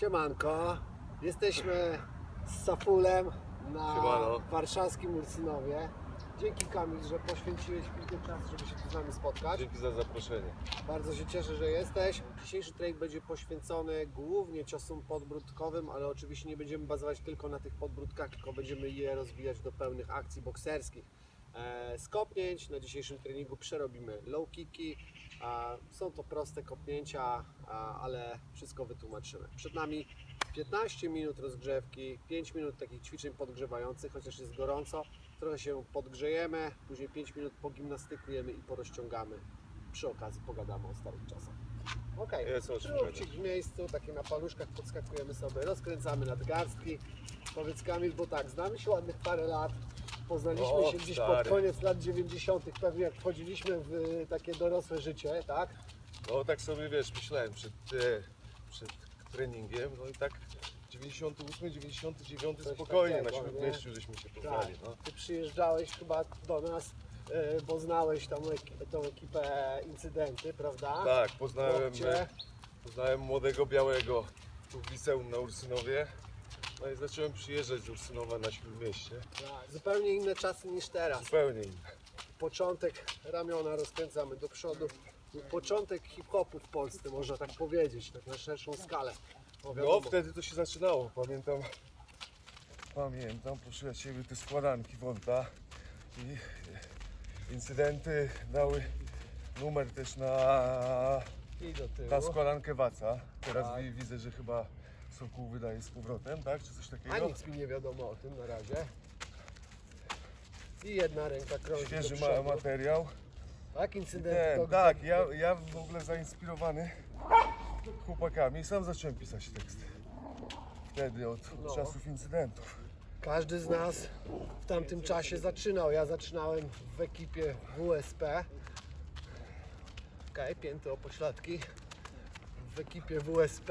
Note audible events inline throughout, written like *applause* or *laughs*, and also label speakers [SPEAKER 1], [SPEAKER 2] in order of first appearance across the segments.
[SPEAKER 1] Siemanko, jesteśmy z Safulem na
[SPEAKER 2] Siemano.
[SPEAKER 1] warszawskim Ursynowie. Dzięki Kamil, że poświęciłeś chwilkę czasu, żeby się tu z nami spotkać.
[SPEAKER 2] Dzięki za zaproszenie.
[SPEAKER 1] Bardzo się cieszę, że jesteś. Dzisiejszy trening będzie poświęcony głównie ciosom podbródkowym, ale oczywiście nie będziemy bazować tylko na tych podbródkach, tylko będziemy je rozwijać do pełnych akcji bokserskich. E, z kopnięć na dzisiejszym treningu przerobimy low kicki. Są to proste kopnięcia, ale wszystko wytłumaczymy. Przed nami 15 minut rozgrzewki, 5 minut takich ćwiczeń podgrzewających, chociaż jest gorąco. Trochę się podgrzejemy, później 5 minut pogimnastykujemy i porozciągamy. Przy okazji pogadamy o starych czasach. Okej,
[SPEAKER 2] Jest o czym
[SPEAKER 1] Żółcik w miejscu, takie na paluszkach podskakujemy sobie, rozkręcamy nadgarstki. Powiedz Kamil, bo tak, znamy się ładnych parę lat. Poznaliśmy
[SPEAKER 2] O,
[SPEAKER 1] się gdzieś
[SPEAKER 2] stary.
[SPEAKER 1] pod koniec lat 90., pewnie jak wchodziliśmy w y, takie dorosłe życie, tak?
[SPEAKER 2] No tak sobie wiesz, myślałem przed, e, przed treningiem, no i tak 98, 99
[SPEAKER 1] Coś
[SPEAKER 2] spokojnie na
[SPEAKER 1] takiego?
[SPEAKER 2] Śródmieściu żeśmy się poznali. No.
[SPEAKER 1] Ty przyjeżdżałeś chyba do nas, y, bo znałeś tą, tą ekipę incydenty, prawda?
[SPEAKER 2] Tak, poznałem,
[SPEAKER 1] Chłopcie.
[SPEAKER 2] e, poznałem młodego białego tu w liceum na Ursynowie. No i zacząłem przyjeżdżać z Ursynowa na Śródmieście.
[SPEAKER 1] Tak, zupełnie inne czasy niż teraz.
[SPEAKER 2] Zupełnie inne.
[SPEAKER 1] Początek ramiona rozkręcamy do przodu. Początek hip-hopu w Polsce, można tak powiedzieć, tak na szerszą skalę.
[SPEAKER 2] No
[SPEAKER 1] wiadomo,
[SPEAKER 2] wtedy to się zaczynało, pamiętam. Pamiętam, proszę Ciebie, te składanki Wonta i e, incydenty dały numer też na, na składankę Waca. Teraz
[SPEAKER 1] Tak.
[SPEAKER 2] wi- widzę, że chyba Sokół wydaje z powrotem, tak? Czy coś
[SPEAKER 1] A
[SPEAKER 2] takiego?
[SPEAKER 1] nic mi nie wiadomo o tym na razie. I jedna ręka krąży
[SPEAKER 2] Świeży ma materiał.
[SPEAKER 1] Tak, incydent.
[SPEAKER 2] Tak, ja, ja w ogóle zainspirowany chłopakami sam zacząłem pisać teksty. Wtedy od,
[SPEAKER 1] No.
[SPEAKER 2] czasów incydentów.
[SPEAKER 1] Każdy z nas w tamtym czasie zaczynał. Ja zaczynałem w ekipie WSP. Okej, pięty o pośladki. W ekipie WSP.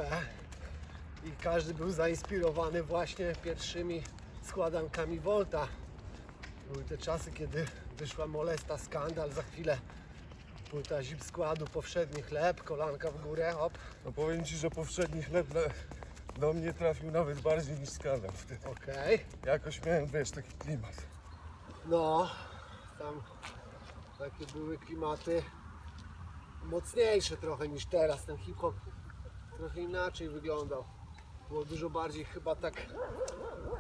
[SPEAKER 1] I każdy był zainspirowany właśnie pierwszymi składankami Volta. Były te czasy, kiedy wyszła molesta skandal, za chwilę płyta zip składu, powszedni chleb, kolanka w górę, hop.
[SPEAKER 2] No powiem Ci, że powszedni chleb do mnie trafił nawet bardziej niż skandal wtedy.
[SPEAKER 1] Okej.
[SPEAKER 2] Jakoś miałem, wiesz, taki klimat.
[SPEAKER 1] No, tam takie były klimaty mocniejsze trochę niż teraz. Ten hip-hop trochę inaczej wyglądał. Było dużo bardziej chyba tak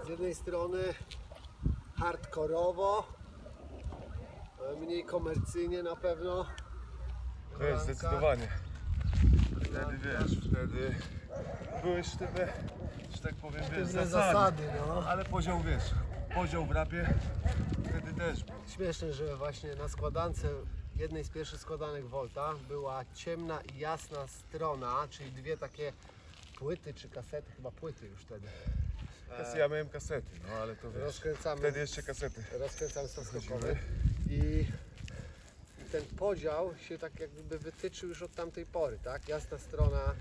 [SPEAKER 1] z jednej strony hardkorowo, mniej komercyjnie na pewno.
[SPEAKER 2] Wiesz,
[SPEAKER 1] Kolanka.
[SPEAKER 2] zdecydowanie. Wtedy, wiesz, wtedy były sztywne, że tak powiem, wiesz, zasady.
[SPEAKER 1] zasady, no.
[SPEAKER 2] Ale podział, wiesz, podział w rapie wtedy też był.
[SPEAKER 1] Śmieszne, że właśnie na składance jednej z pierwszych składanek Volta była ciemna i jasna strona, czyli dwie takie płyty czy kasety, chyba płyty już wtedy.
[SPEAKER 2] Kas- Ja miałem kasety, no ale to wiesz,
[SPEAKER 1] Rozkręcamy.
[SPEAKER 2] wtedy jeszcze kasety.
[SPEAKER 1] Rozkręcam stosunkowy i ten podział się tak jakby wytyczył już od tamtej pory, tak? Jasna strona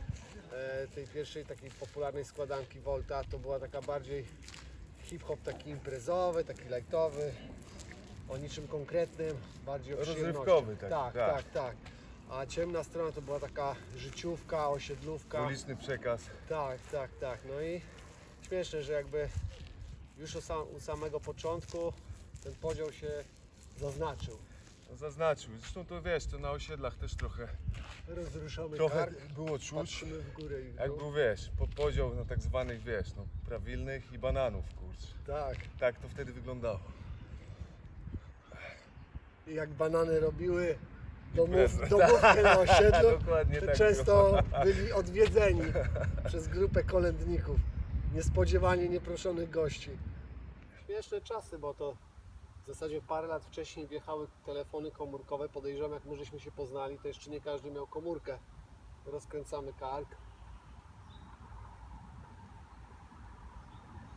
[SPEAKER 1] e, tej pierwszej takiej popularnej składanki Volta to była taka bardziej hip-hop taki imprezowy, taki lightowy, o niczym konkretnym, bardziej o
[SPEAKER 2] Rozrywkowy
[SPEAKER 1] przyjemnościach. tak,
[SPEAKER 2] tak.
[SPEAKER 1] tak, tak. A ciemna strona to była taka życiówka, osiedlówka.
[SPEAKER 2] Uliczny przekaz.
[SPEAKER 1] Tak, tak, tak. No i śmieszne, że jakby już u, sam, u samego początku ten podział się zaznaczył.
[SPEAKER 2] No, zaznaczył. Zresztą to wiesz, to na osiedlach też trochę,
[SPEAKER 1] Rozruszamy
[SPEAKER 2] trochę
[SPEAKER 1] kark,
[SPEAKER 2] było czuć.
[SPEAKER 1] w górę i w
[SPEAKER 2] Jak
[SPEAKER 1] dół.
[SPEAKER 2] był, wiesz, po, podział na tak zwanych, wiesz, no, prawilnych i bananów, kurczę.
[SPEAKER 1] Tak.
[SPEAKER 2] Tak to wtedy wyglądało.
[SPEAKER 1] I jak banany robiły domów, domówkę na *laughs* osiedlu,
[SPEAKER 2] Dokładnie tak
[SPEAKER 1] często byli odwiedzeni przez grupę kolędników. Niespodziewanie nieproszonych gości. Śmieszne czasy, bo to w zasadzie parę lat wcześniej wjechały telefony komórkowe. Podejrzewam, jak my żeśmy się poznali, to jeszcze nie każdy miał komórkę. Rozkręcamy kark.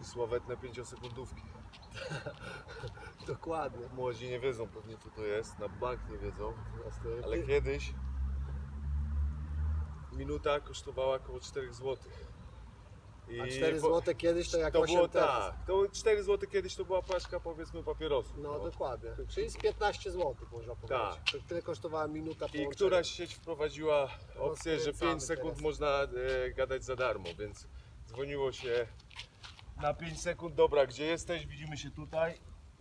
[SPEAKER 2] I sławetne pięciosekundówki. *laughs*
[SPEAKER 1] Dokładnie.
[SPEAKER 2] Młodzi nie wiedzą pewnie co to jest, na bank nie wiedzą,
[SPEAKER 1] Jasne.
[SPEAKER 2] ale kiedyś minuta kosztowała około 4 zł. I
[SPEAKER 1] A 4
[SPEAKER 2] po-
[SPEAKER 1] zł kiedyś to jak
[SPEAKER 2] To
[SPEAKER 1] 8
[SPEAKER 2] było
[SPEAKER 1] teraz.
[SPEAKER 2] tak, to 4 zł kiedyś to była paczka powiedzmy papierosów.
[SPEAKER 1] No dokładnie. Czyli z 15 zł można powiedzieć.
[SPEAKER 2] Tak.
[SPEAKER 1] Tyle kosztowała minuta
[SPEAKER 2] I
[SPEAKER 1] połączenia.
[SPEAKER 2] któraś sieć wprowadziła opcję, że
[SPEAKER 1] Rozkręcamy
[SPEAKER 2] 5 sekund
[SPEAKER 1] teraz.
[SPEAKER 2] można e, gadać za darmo, więc dzwoniło się na 5 sekund, dobra, gdzie jesteś, widzimy się tutaj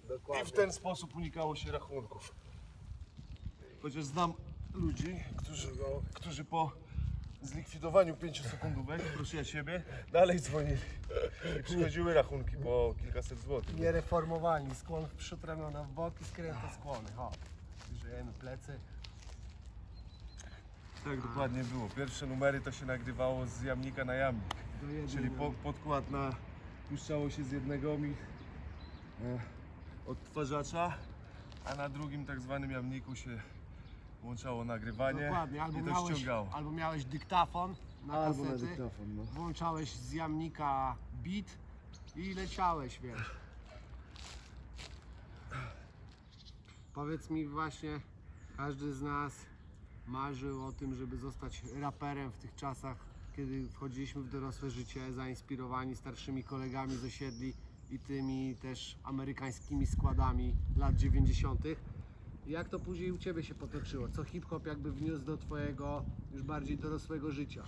[SPEAKER 1] Dokładnie.
[SPEAKER 2] i w ten sposób unikało się rachunków. Chociaż znam ludzi, którzy, którzy po zlikwidowaniu 5 sekundówek, proszę ja siebie, dalej dzwonili i przychodziły rachunki po kilkaset złotych.
[SPEAKER 1] Niereformowani, skłon w przód, ramiona w bok i skręta skłony. Hop. Żyjemy plecy.
[SPEAKER 2] Tak dokładnie było. Pierwsze numery to się nagrywało z jamnika na jamnik. Czyli po, podkład na puszczało się z jednego mi e, odtwarzacza, a na drugim tak zwanym jamniku się włączało nagrywanie
[SPEAKER 1] Dokładnie, albo
[SPEAKER 2] i to
[SPEAKER 1] miałeś,
[SPEAKER 2] ściągało.
[SPEAKER 1] albo miałeś dyktafon na kasety,
[SPEAKER 2] dyktafon, no.
[SPEAKER 1] włączałeś z jamnika beat i leciałeś, wiesz. Powiedz mi właśnie, każdy z nas marzył o tym, żeby zostać raperem w tych czasach, kiedy wchodziliśmy w dorosłe życie, zainspirowani starszymi kolegami z osiedli i tymi też amerykańskimi składami lat 90. Jak to później u Ciebie się potoczyło? Co hip-hop jakby wniósł do Twojego już bardziej dorosłego życia?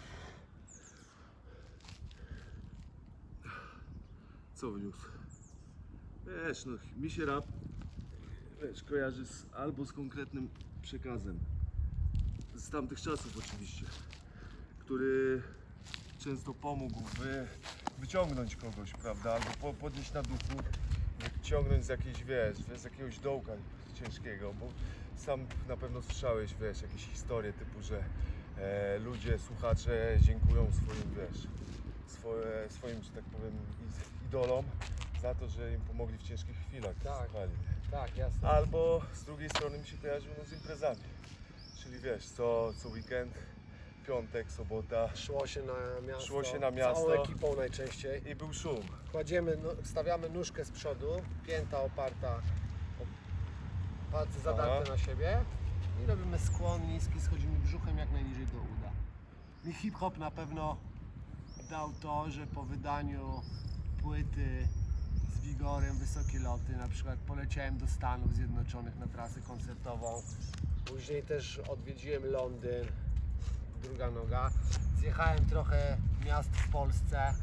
[SPEAKER 2] Co wniósł? Wiesz, no mi się rap wiesz, kojarzy z, albo z konkretnym przekazem. Z tamtych czasów oczywiście. Który często pomógł wy, wyciągnąć kogoś, prawda? Albo po, podnieść na duchu, wyciągnąć z jakiejś, wiesz, z jakiegoś dołka ciężkiego, bo sam na pewno słyszałeś, wiesz, jakieś historie typu, że e, ludzie, słuchacze dziękują swoim, wiesz, swoje, swoim, że tak powiem, id- idolom za to, że im pomogli w ciężkich chwilach.
[SPEAKER 1] Tak.
[SPEAKER 2] Słuchali.
[SPEAKER 1] Tak, jasne.
[SPEAKER 2] Albo z drugiej strony mi się kojarzył no, z imprezami. Czyli wiesz, co, co weekend, piątek, sobota
[SPEAKER 1] Szło się na miasto.
[SPEAKER 2] Szło się na miasto.
[SPEAKER 1] Całą ekipą najczęściej.
[SPEAKER 2] i był szum.
[SPEAKER 1] Kładziemy, stawiamy nóżkę z przodu, pięta oparta, palce zadarte na siebie i robimy skłon niski, schodzimy brzuchem jak najniżej do uda. I hip-hop na pewno dał to, że po wydaniu płyty z Wigorem Wysokie Loty, na przykład poleciałem do Stanów Zjednoczonych na trasę koncertową. Później też odwiedziłem Londyn, druga noga. Zjechałem trochę miast w Polsce.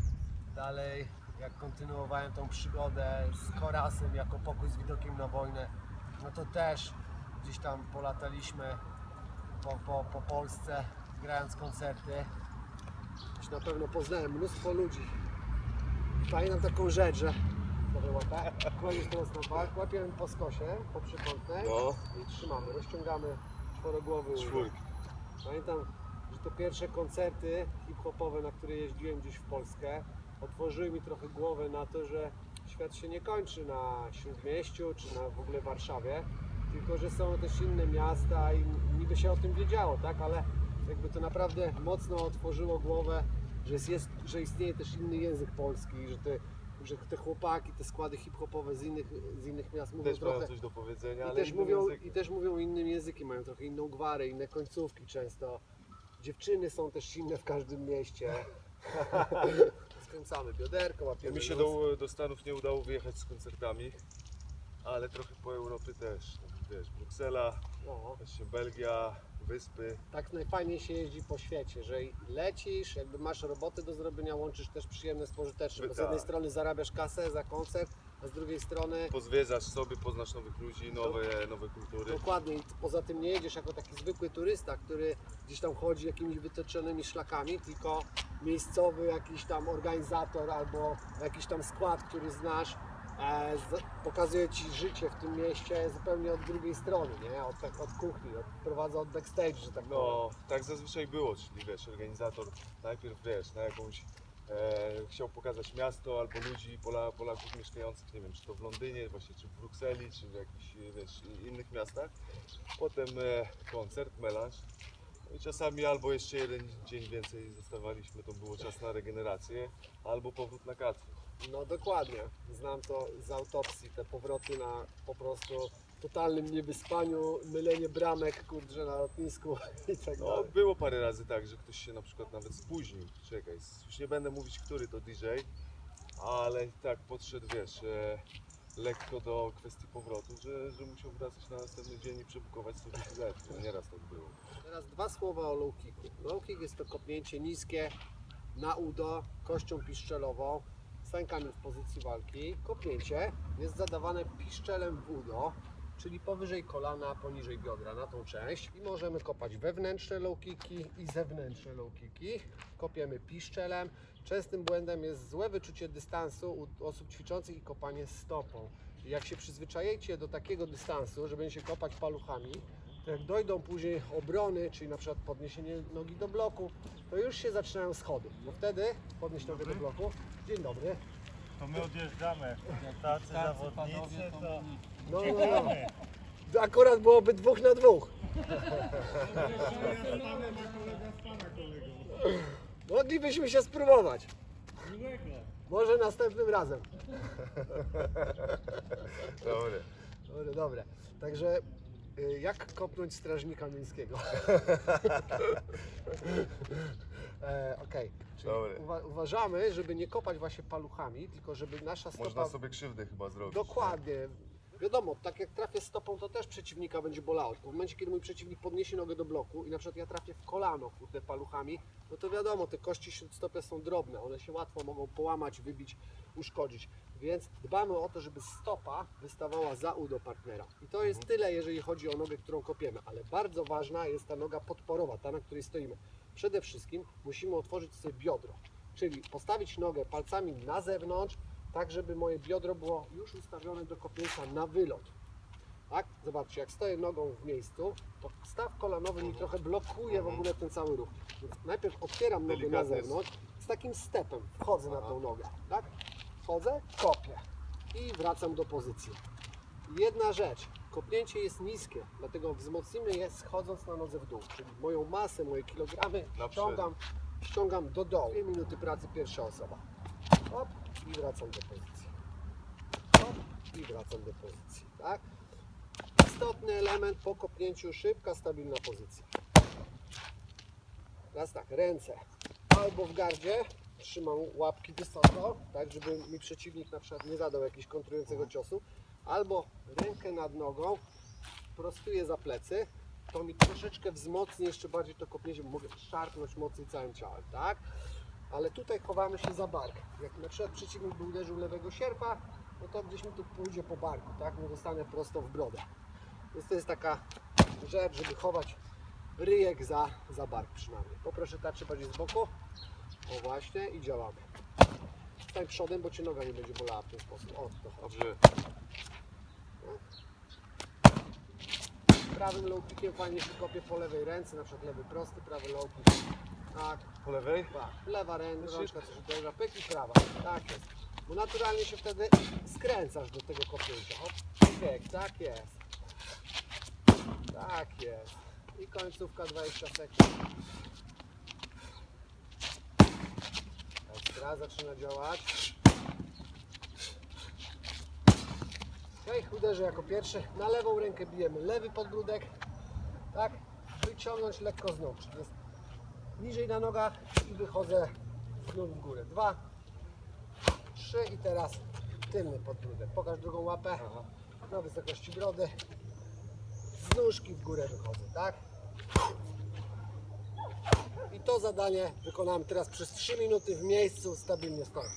[SPEAKER 1] Dalej, jak kontynuowałem tą przygodę z Korasem jako pokój z widokiem na wojnę, no to też gdzieś tam polataliśmy po, po, po Polsce, grając koncerty. Już na pewno poznałem mnóstwo ludzi. I Pamiętam taką rzecz, że Dobra, łapę. kładziesz teraz na bark, łapiemy po skosie, po przekątnej
[SPEAKER 2] No,
[SPEAKER 1] i trzymamy, rozciągamy czworogłowy
[SPEAKER 2] czwórki.
[SPEAKER 1] Pamiętam, że te pierwsze koncerty hip-hopowe, na które jeździłem gdzieś w Polskę, otworzyły mi trochę głowę na to, że świat się nie kończy na Śródmieściu czy na w ogóle Warszawie, tylko że są też inne miasta i niby się o tym wiedziało, tak, ale jakby to naprawdę mocno otworzyło głowę, że, jest, że istnieje też inny język polski, że te, że te chłopaki, te składy hip-hopowe z innych, z innych miast mówią
[SPEAKER 2] Też
[SPEAKER 1] trochę...
[SPEAKER 2] mają coś do powiedzenia,
[SPEAKER 1] I też, mówią. I też mówią innym językiem, mają trochę inną gwarę, inne końcówki często. Dziewczyny są też inne w każdym mieście. *laughs* Skręcamy bioderko, łapiemy
[SPEAKER 2] Mi się do, do Stanów nie udało wyjechać z koncertami, ale trochę po Europie też. Wiesz, Bruksela,
[SPEAKER 1] No,
[SPEAKER 2] właśnie Belgia, Wyspy.
[SPEAKER 1] tak najfajniej się jeździ po świecie, że lecisz, jakby masz robotę do zrobienia, łączysz też przyjemne z pożytecznym. Bo z
[SPEAKER 2] Tak.
[SPEAKER 1] jednej strony zarabiasz kasę za koncert, a z drugiej strony
[SPEAKER 2] Pozwiedzasz sobie, poznasz nowych ludzi, nowe, nowe kultury.
[SPEAKER 1] Dokładnie, i poza tym nie jedziesz jako taki zwykły turysta, który gdzieś tam chodzi jakimiś wytyczonymi szlakami, tylko miejscowy jakiś tam organizator albo jakiś tam skład, który znasz, e, z, pokazuje Ci życie w tym mieście zupełnie od drugiej strony, nie? Od, tak, od kuchni, od, prowadza od backstage, że tak powiem.
[SPEAKER 2] No, tak zazwyczaj było, czyli wiesz, organizator najpierw wiesz, na jakąś e, chciał pokazać miasto albo ludzi, Pola, Polaków mieszkających, nie wiem, czy to w Londynie, właśnie, czy w Brukseli, czy w jakichś, wiesz, innych miastach. Potem e, koncert, melanż. No i czasami albo jeszcze jeden dzień więcej zostawaliśmy, to było czas na regenerację, albo powrót na katwę.
[SPEAKER 1] No dokładnie, znam to z autopsji, te powroty na po prostu totalnym niewyspaniu, mylenie bramek, kurczę, na lotnisku *laughs* i tak
[SPEAKER 2] No,
[SPEAKER 1] dalej.
[SPEAKER 2] było parę razy tak, że ktoś się na przykład nawet spóźnił. Czekaj, już nie będę mówić, który to DJ, ale tak podszedł, wiesz, e, lekko do kwestii powrotu, że, że musiał wracać na następny dzień i przebukować sobie bilet. No, nieraz tak było.
[SPEAKER 1] Teraz dwa słowa o low kicku. Low kick jest to kopnięcie niskie na udo, kością piszczelową, stańkami w pozycji walki. Kopnięcie jest zadawane piszczelem w udo, czyli powyżej kolana, poniżej biodra na tą część. I możemy kopać wewnętrzne low kicki i zewnętrzne low kicki. Kopiemy piszczelem. Częstym błędem jest złe wyczucie dystansu u osób ćwiczących i kopanie stopą. Jak się przyzwyczajecie do takiego dystansu, że będziecie kopać paluchami, to jak dojdą później obrony, czyli na przykład podniesienie nogi do bloku, to już się zaczynają schody. Bo wtedy podnieść nogę do bloku. Dzień dobry.
[SPEAKER 3] To my odjeżdżamy. Tacy zawodnicy to...
[SPEAKER 1] No, no, no. Akurat byłoby dwóch na dwóch. Moglibyśmy się spróbować. Może następnym razem.
[SPEAKER 2] Dobre.
[SPEAKER 1] Dobre, dobre. Także jak kopnąć strażnika miejskiego? *laughs* e, Okej, czyli
[SPEAKER 2] Dobre.
[SPEAKER 1] uwa uważamy, żeby nie kopać właśnie paluchami, tylko żeby nasza stopa...
[SPEAKER 2] Można sobie krzywdę chyba zrobić.
[SPEAKER 1] Dokładnie. Wiadomo, tak jak trafię stopą, to też przeciwnika będzie bolało. Tylko w momencie, kiedy mój przeciwnik podniesie nogę do bloku i na przykład ja trafię w kolano, kurde, paluchami, no to wiadomo, te kości śródstopia są drobne. One się łatwo mogą połamać, wybić, uszkodzić. Więc dbamy o to, żeby stopa wystawała za udo partnera. I to jest tyle, jeżeli chodzi o nogę, którą kopiemy. Ale bardzo ważna jest ta noga podporowa, ta, na której stoimy. Przede wszystkim musimy otworzyć sobie biodro. Czyli postawić nogę palcami na zewnątrz, tak żeby moje biodro było już ustawione do kopnięcia na wylot. Tak? Zobaczcie, jak stoję nogą w miejscu, to staw kolanowy mi trochę blokuje w ogóle ten cały ruch. Więc najpierw otwieram nogę na
[SPEAKER 2] jest.
[SPEAKER 1] zewnątrz, z takim stepem wchodzę na tą nogę. Tak? Wchodzę, kopię i wracam do pozycji. Jedna rzecz, kopnięcie jest niskie, dlatego wzmocnimy je schodząc na nodze w dół, czyli moją masę, moje kilogramy
[SPEAKER 2] Na
[SPEAKER 1] ściągam, ściągam do dołu. Dwie minuty pracy pierwsza osoba. Hop i wracam do pozycji. Hop i wracam do pozycji, tak? Istotny element po kopnięciu, szybka, stabilna pozycja. Teraz tak, ręce albo w gardzie, trzymam łapki wysoko, tak żeby mi przeciwnik na przykład nie zadał jakiegoś kontrującego ciosu, albo rękę nad nogą, prostuję za plecy, to mi troszeczkę wzmocni jeszcze bardziej to kopnięcie, bo mogę szarpnąć mocniej całym ciałem, tak? Ale tutaj chowamy się za bark. Jak na przykład przeciwnik by uderzył lewego sierpa, no to gdzieś mi tu pójdzie po barku, tak? Nie dostanę prosto w brodę. Więc to jest taka rzecz, żeby chować ryjek za, za bark przynajmniej. Poproszę tarczę bardziej z boku. O właśnie i działamy. Stań przodem, bo Cię noga nie będzie bolała w ten sposób. O, to.
[SPEAKER 2] Dobrze.
[SPEAKER 1] Prawym low fajnie się kopie po lewej ręce, na przykład lewy prosty, prawy low kick. Tak,
[SPEAKER 2] Po lewej?
[SPEAKER 1] tak. Lewa ręka, rączka coś uderza, pyk i prawa. Tak jest. Bo naturalnie się wtedy skręcasz do tego kopnięcia. Hop, pyk, tak jest. Tak jest. I końcówka 20 sekund. Ekstra, zaczyna działać. Okej, uderzę jako pierwszy. Na lewą rękę bijemy lewy podbródek. Tak. Wyciągnąć lekko z nóg. Jest niżej na nogach i wychodzę znów w górę. Dwa, trzy i teraz tylny podbródek. Pokaż drugą łapę na wysokości brody. Z nóżki w górę wychodzę, tak? I to zadanie wykonałem teraz przez 3 minuty w miejscu, stabilnie stoję.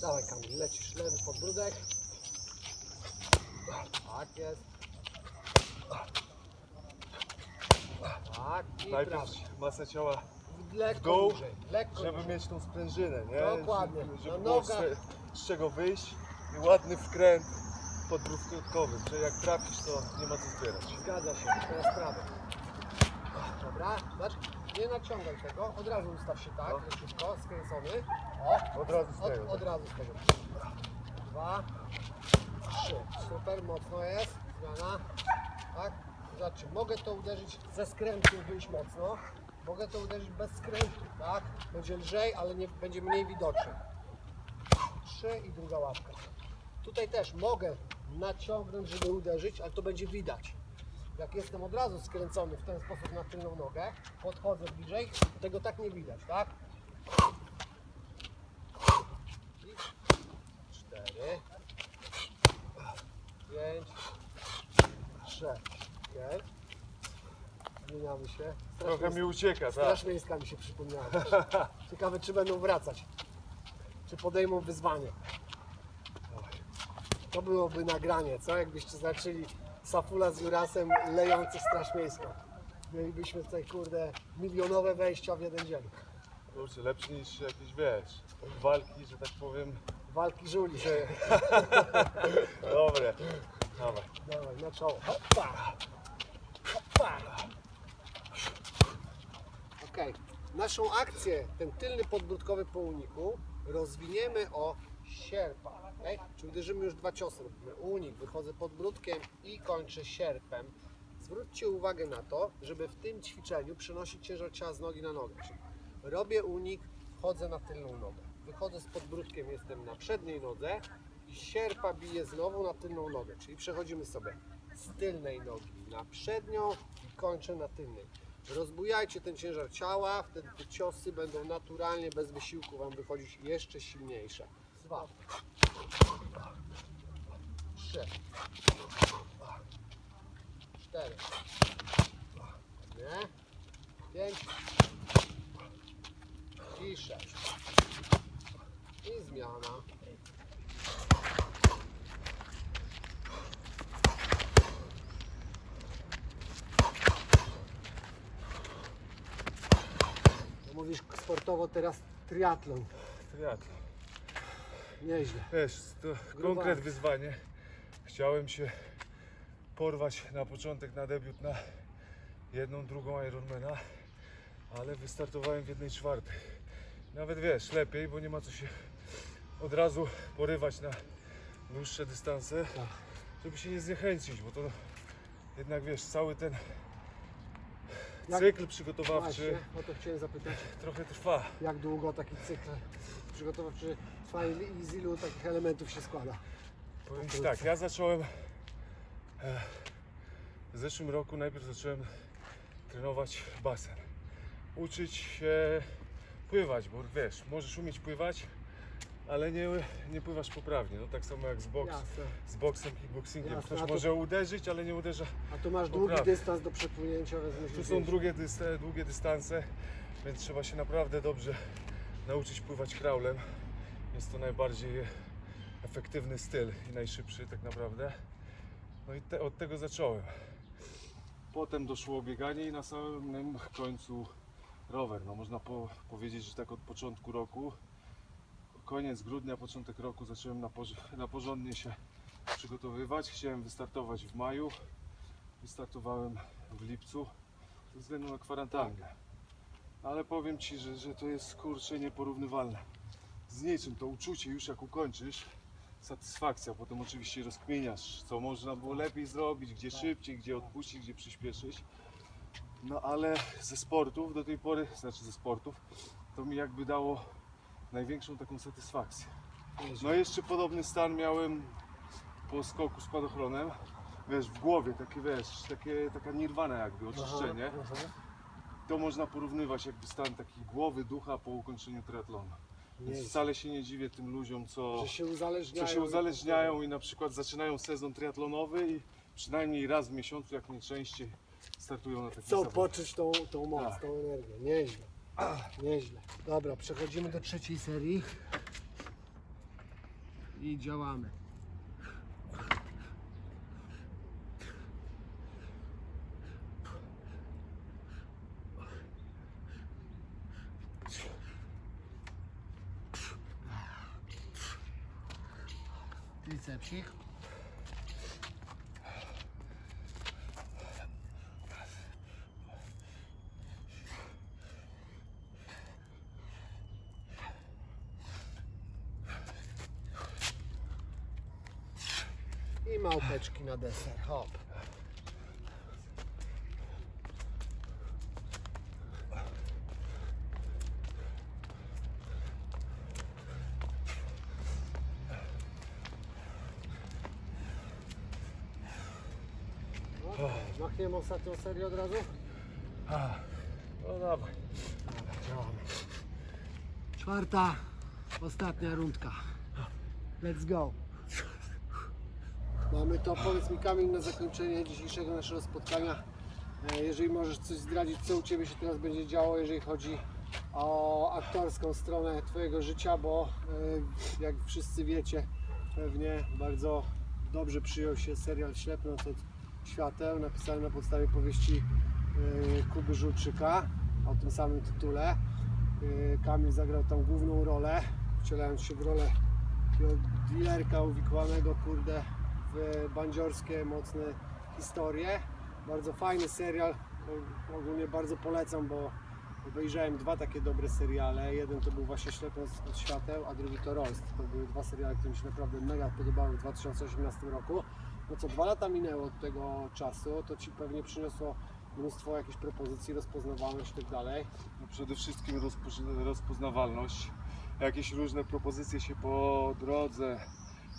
[SPEAKER 1] Dawaj Kamil, lecisz lewy podbródek. Tak jest. Tak i prawy.
[SPEAKER 2] Najpierw masę ciała,
[SPEAKER 1] Lekko
[SPEAKER 2] dół,
[SPEAKER 1] niżej, lekko
[SPEAKER 2] żeby
[SPEAKER 1] niżej.
[SPEAKER 2] mieć tą sprężynę, nie?
[SPEAKER 1] Dokładnie.
[SPEAKER 2] Żeby,
[SPEAKER 1] Na
[SPEAKER 2] było z,
[SPEAKER 1] nogach.
[SPEAKER 2] cze- z czego wyjść i ładny wkręt podbródkowy, że jak trafisz to nie ma co zbierać.
[SPEAKER 1] Zgadza się, teraz prawy. Dobra, zobacz, nie naciągaj tego, od razu ustaw się tak,
[SPEAKER 2] No.
[SPEAKER 1] szybko, skręcony. O,
[SPEAKER 2] Od razu z
[SPEAKER 1] od,
[SPEAKER 2] tego.
[SPEAKER 1] od razu z tego. Dwa, trzy, super, mocno jest, zmiana. Tak, zobaczcie, mogę to uderzyć ze skrętu, wyjść mocno. Mogę to uderzyć bez skrętu, tak? Będzie lżej, ale nie, będzie mniej widoczne. Trzy i druga łapka. Tutaj też mogę naciągnąć, żeby uderzyć, ale to będzie widać. Jak jestem od razu skręcony w ten sposób na tylną nogę, podchodzę bliżej, tego tak nie widać, tak? I cztery, pięć, sześć, okej. Zmieniamy się.
[SPEAKER 2] Trochę mi ucieka, tak.
[SPEAKER 1] Straż Miejska mi się przypomniała. *laughs* Ciekawe, czy będą wracać. Czy podejmą wyzwanie. To byłoby nagranie, co? Jakbyście zaczęli Safula z Jurasem lejący Straż Miejską. Mielibyśmy tutaj, kurde, milionowe wejścia w jeden dzień.
[SPEAKER 2] Kurczę, lepszy niż jakieś, wiesz, walki, że tak powiem.
[SPEAKER 1] Walki żuli. *laughs*
[SPEAKER 2] Dobre. Dawaj.
[SPEAKER 1] Dawaj, na czoło. Hopa! Hopa! Okej. Naszą akcję, ten tylny podbródkowy po uniku, rozwiniemy o sierpa. Okay? Czyli uderzymy już dwa ciosy. Robimy unik, wychodzę podbródkiem i kończę sierpem. Zwróćcie uwagę na to, żeby w tym ćwiczeniu przenosić ciężar ciała z nogi na nogę. Czyli robię unik, wchodzę na tylną nogę. Wychodzę z podbródkiem, jestem na przedniej nodze i sierpa bije znowu na tylną nogę. Czyli przechodzimy sobie z tylnej nogi na przednią i kończę na tylnej. Rozbujajcie ten ciężar ciała, wtedy te ciosy będą naturalnie, bez wysiłku Wam wychodzić jeszcze silniejsze. Dwa. Trzy. Cztery. Nie. Pięć. I sześć. I zmiana. Mówisz sportowo teraz triatlon.
[SPEAKER 2] Triatlon.
[SPEAKER 1] Nieźle.
[SPEAKER 2] Wiesz, to
[SPEAKER 1] Gruba
[SPEAKER 2] konkret wyzwanie. Chciałem się porwać na początek na debiut na jedną, drugą Ironmana, ale wystartowałem w jednej czwartej. Nawet wiesz, lepiej, bo nie ma co się od razu porywać na dłuższe dystanse,
[SPEAKER 1] Tak.
[SPEAKER 2] żeby się nie zniechęcić, bo to jednak wiesz, cały ten
[SPEAKER 1] Jak-
[SPEAKER 2] cykl przygotowawczy
[SPEAKER 1] Właśnie, o to chciałem zapytać.
[SPEAKER 2] trochę trwa.
[SPEAKER 1] Jak długo taki cykl przygotowawczy trwa i z ilu takich elementów się składa?
[SPEAKER 2] Powiem Ci tak, ja zacząłem e, w zeszłym roku najpierw zacząłem trenować basen. Uczyć się pływać, bo wiesz, możesz umieć pływać, ale nie, nie pływasz poprawnie. No tak samo jak z, boks,
[SPEAKER 1] Jasne.
[SPEAKER 2] z boksem, kickboxingiem.
[SPEAKER 1] Jasne,
[SPEAKER 2] Ktoś
[SPEAKER 1] a
[SPEAKER 2] może uderzyć, ale nie uderza.
[SPEAKER 1] A tu masz długi
[SPEAKER 2] Poprawnie.
[SPEAKER 1] dystans do przepłynięcia, więc
[SPEAKER 2] Tu
[SPEAKER 1] musisz
[SPEAKER 2] są
[SPEAKER 1] mieć-
[SPEAKER 2] długie, długie dystanse, więc trzeba się naprawdę dobrze nauczyć pływać kraulem. Jest to najbardziej efektywny styl i najszybszy tak naprawdę. No i te, od tego zacząłem. Potem doszło bieganie i na samym końcu rower. No można po, powiedzieć, że tak od początku roku, koniec grudnia, początek roku zacząłem na, porz- na porządnie się przygotowywać. Chciałem wystartować w maju. Wystartowałem w lipcu ze względu na kwarantannę. Ale powiem Ci, że, że to jest kurczę nieporównywalne z niczym. To uczucie już jak ukończysz, satysfakcja. Potem oczywiście rozkminiasz, co można było lepiej zrobić, gdzie szybciej, gdzie odpuścić, gdzie przyspieszyć. No ale ze sportów do tej pory, znaczy ze sportów, to mi jakby dało największą taką satysfakcję. No jeszcze podobny stan miałem po skoku spadochronem. Wiesz, w głowie takie, wiesz, takie, taka nirwana jakby, oczyszczenie. To można porównywać jakby stan takiej głowy, ducha po ukończeniu triatlonu. Więc wcale się nie dziwię tym ludziom, co,
[SPEAKER 1] Że się uzależniają.
[SPEAKER 2] co się uzależniają i na przykład zaczynają sezon triatlonowy i przynajmniej raz w miesiącu, jak nie częściej, startują na
[SPEAKER 1] Chcą
[SPEAKER 2] zawodach.
[SPEAKER 1] poczuć tą, tą moc,
[SPEAKER 2] Tak.
[SPEAKER 1] tą energię. Nieźle. Nieźle. Dobra, przechodzimy do trzeciej serii. I działamy. Tricepsik. I małpeczki na deser. Hop. Machniemy ostatnią serię od razu?
[SPEAKER 2] No dawaj.
[SPEAKER 1] Działamy. Czwarta, ostatnia rundka. Let's go. Mamy to, powiedz mi Kamil, na zakończenie dzisiejszego naszego spotkania. E, Jeżeli możesz coś zdradzić, co u Ciebie się teraz będzie działo, jeżeli chodzi o aktorską stronę Twojego życia, bo e, jak wszyscy wiecie, pewnie bardzo dobrze przyjął się serial Ślepnąc od świateł, napisany na podstawie powieści e, Kuby Żulczyka o tym samym tytule. Kamil zagrał tam główną rolę, wcielając się w rolę dealerka uwikłanego, kurde, bandziorskie, mocne historie. Bardzo fajny serial, ogólnie bardzo polecam, bo obejrzałem dwa takie dobre seriale. Jeden to był właśnie Ślepnąc od świateł, a drugi to Royst. To były dwa seriale, które mi się naprawdę mega podobały w 2018 roku. No co dwa lata minęło od tego czasu, to Ci pewnie przyniosło mnóstwo jakichś propozycji, rozpoznawalność i tak dalej.
[SPEAKER 2] No przede wszystkim rozpo- rozpoznawalność. Jakieś różne propozycje się po drodze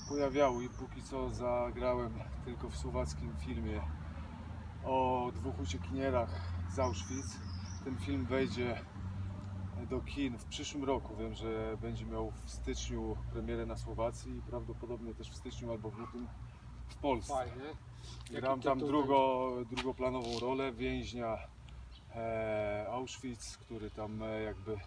[SPEAKER 2] pojawiały i póki co zagrałem tylko w słowackim filmie o dwóch uciekinierach z Auschwitz. Ten film wejdzie do kin w przyszłym roku. Wiem, że będzie miał w styczniu premierę na Słowacji i prawdopodobnie też w styczniu albo w lutym w Polsce.
[SPEAKER 1] Fajnie.
[SPEAKER 2] Gram tam drugo, drugoplanową rolę więźnia e, Auschwitz, który tam e, jakby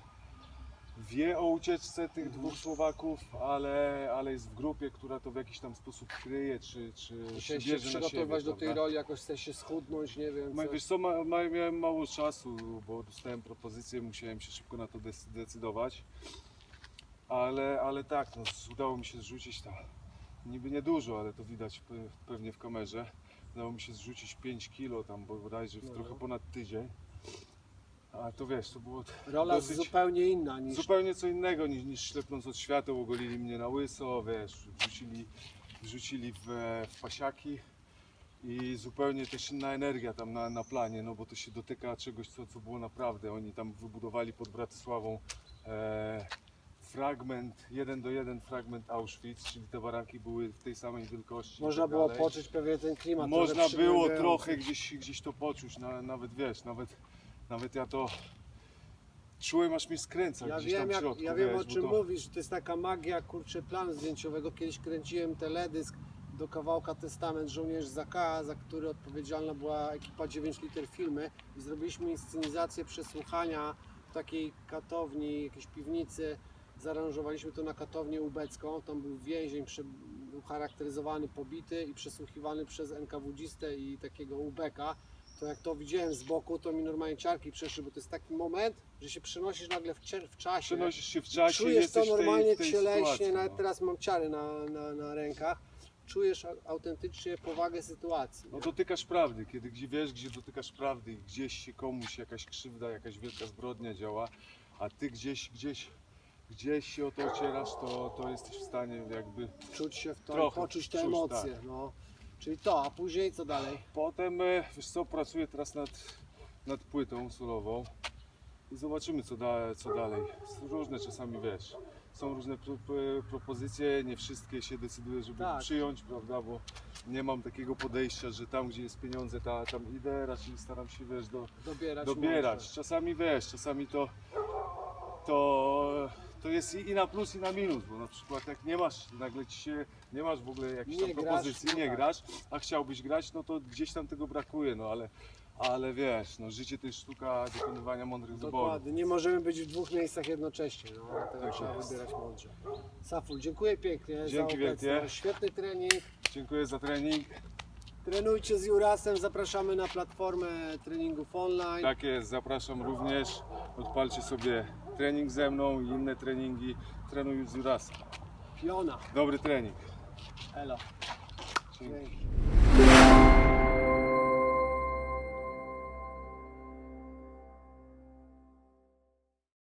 [SPEAKER 2] wie o ucieczce tych dwóch Słowaków, ale, ale jest w grupie, która to w jakiś tam sposób kryje, czy, czy, czy
[SPEAKER 1] się
[SPEAKER 2] bierze na siebie.
[SPEAKER 1] przygotować do tej
[SPEAKER 2] prawda?
[SPEAKER 1] roli, jakoś chcesz się schudnąć, nie wiem.
[SPEAKER 2] Ma-
[SPEAKER 1] coś.
[SPEAKER 2] Wiesz co, ma, ma, miałem mało czasu, bo dostałem propozycję, musiałem się szybko na to dec- zdecydować. Ale, ale tak, no, udało mi się zrzucić tam, niby niedużo, ale to widać pe- pewnie w kamerze. Udało mi się zrzucić 5 kilo tam, bo bodajże w
[SPEAKER 1] No.
[SPEAKER 2] trochę ponad tydzień. A to wiesz, to było
[SPEAKER 1] Rola
[SPEAKER 2] dosyć,
[SPEAKER 1] zupełnie inna niż
[SPEAKER 2] zupełnie co innego niż, niż ślepnąc od świateł, ogolili mnie na łyso, wiesz, wrzucili, wrzucili w, w pasiaki i zupełnie też inna energia tam na, na planie, no bo to się dotyka czegoś, co, co było naprawdę. Oni tam wybudowali pod Bratysławą e, fragment, jeden do jeden fragment Auschwitz, czyli te baranki były w tej samej wielkości. i
[SPEAKER 1] można
[SPEAKER 2] tak
[SPEAKER 1] było poczuć pewnie ten klimat.
[SPEAKER 2] Można było trochę gdzieś, gdzieś to poczuć, na, nawet wiesz, nawet, nawet ja to czułem aż mnie skręca
[SPEAKER 1] Ja
[SPEAKER 2] gdzieś
[SPEAKER 1] wiem,
[SPEAKER 2] tam w
[SPEAKER 1] jak,
[SPEAKER 2] środku,
[SPEAKER 1] ja wiem
[SPEAKER 2] wiesz,
[SPEAKER 1] o czym
[SPEAKER 2] to...
[SPEAKER 1] mówisz, to jest taka magia kurczę planu zdjęciowego. Kiedyś kręciłem teledysk do kawałka Testament Żołnierz Zaka, za który odpowiedzialna była ekipa 9 liter filmy i zrobiliśmy inscenizację przesłuchania w takiej katowni, jakiejś piwnicy. Zaaranżowaliśmy to na katownię ubecką. Tam był więzień, był charakteryzowany, pobity i przesłuchiwany przez NKWDzistę i takiego ubeka. To jak to widziałem z boku, to mi normalnie ciarki przeszły, bo to jest taki moment, że się przenosisz nagle w, cie- w czasie.
[SPEAKER 2] Przenosisz się w czasie
[SPEAKER 1] Czujesz to
[SPEAKER 2] jesteś w tej,
[SPEAKER 1] normalnie
[SPEAKER 2] w tej
[SPEAKER 1] cieleśnie,
[SPEAKER 2] sytuacji,
[SPEAKER 1] nawet
[SPEAKER 2] no.
[SPEAKER 1] teraz mam ciary na, na, na rękach. Czujesz au- autentycznie powagę sytuacji.
[SPEAKER 2] No dotykasz prawdy, kiedy gdzie wiesz, gdzie dotykasz prawdy i gdzieś się komuś jakaś krzywda, jakaś wielka zbrodnia działa, a ty gdzieś, gdzieś, gdzieś się o to ocierasz, to, to jesteś w stanie jakby...
[SPEAKER 1] Czuć się w to,
[SPEAKER 2] Trochę
[SPEAKER 1] poczuć te
[SPEAKER 2] czuć,
[SPEAKER 1] emocje.
[SPEAKER 2] tak.
[SPEAKER 1] No. Czyli to, a później co dalej?
[SPEAKER 2] Potem, e, wiesz co, pracuję teraz nad, nad płytą solową i zobaczymy co, da, co dalej. Są różne czasami, wiesz, są różne pro, pro, propozycje, nie wszystkie się decyduję, żeby
[SPEAKER 1] Tak.
[SPEAKER 2] przyjąć, prawda, bo nie mam takiego podejścia, że tam gdzie jest pieniądze, ta, tam idę, raczej staram się, wiesz, do,
[SPEAKER 1] Dobierać.
[SPEAKER 2] dobierać. Czasami wiesz, czasami to, to, to jest i i na plus i na minus, bo na przykład jak nie masz, nagle ci się, nie masz w ogóle jakiejś
[SPEAKER 1] Nie
[SPEAKER 2] tam
[SPEAKER 1] grasz,
[SPEAKER 2] propozycji,
[SPEAKER 1] no
[SPEAKER 2] nie
[SPEAKER 1] tak.
[SPEAKER 2] grasz, a chciałbyś grać, no to gdzieś tam tego brakuje, no ale, ale wiesz, no życie to jest sztuka dokonywania mądrych wyborów.
[SPEAKER 1] Dokładnie, nie możemy być w dwóch miejscach jednocześnie, no, dlatego
[SPEAKER 2] Tak
[SPEAKER 1] trzeba
[SPEAKER 2] jest.
[SPEAKER 1] wybierać mądrze. Saful, dziękuję pięknie
[SPEAKER 2] Dzięki
[SPEAKER 1] za obecność.
[SPEAKER 2] wielkie.
[SPEAKER 1] Świetny trening.
[SPEAKER 2] Dziękuję za trening.
[SPEAKER 1] Trenujcie z Jurasem, zapraszamy na platformę treningów online.
[SPEAKER 2] Tak jest, zapraszam również. Odpalcie sobie trening ze mną i inne treningi. Trenuj z Jurasem.
[SPEAKER 1] Piona,
[SPEAKER 2] Dobry trening.
[SPEAKER 1] elo. Dzięki.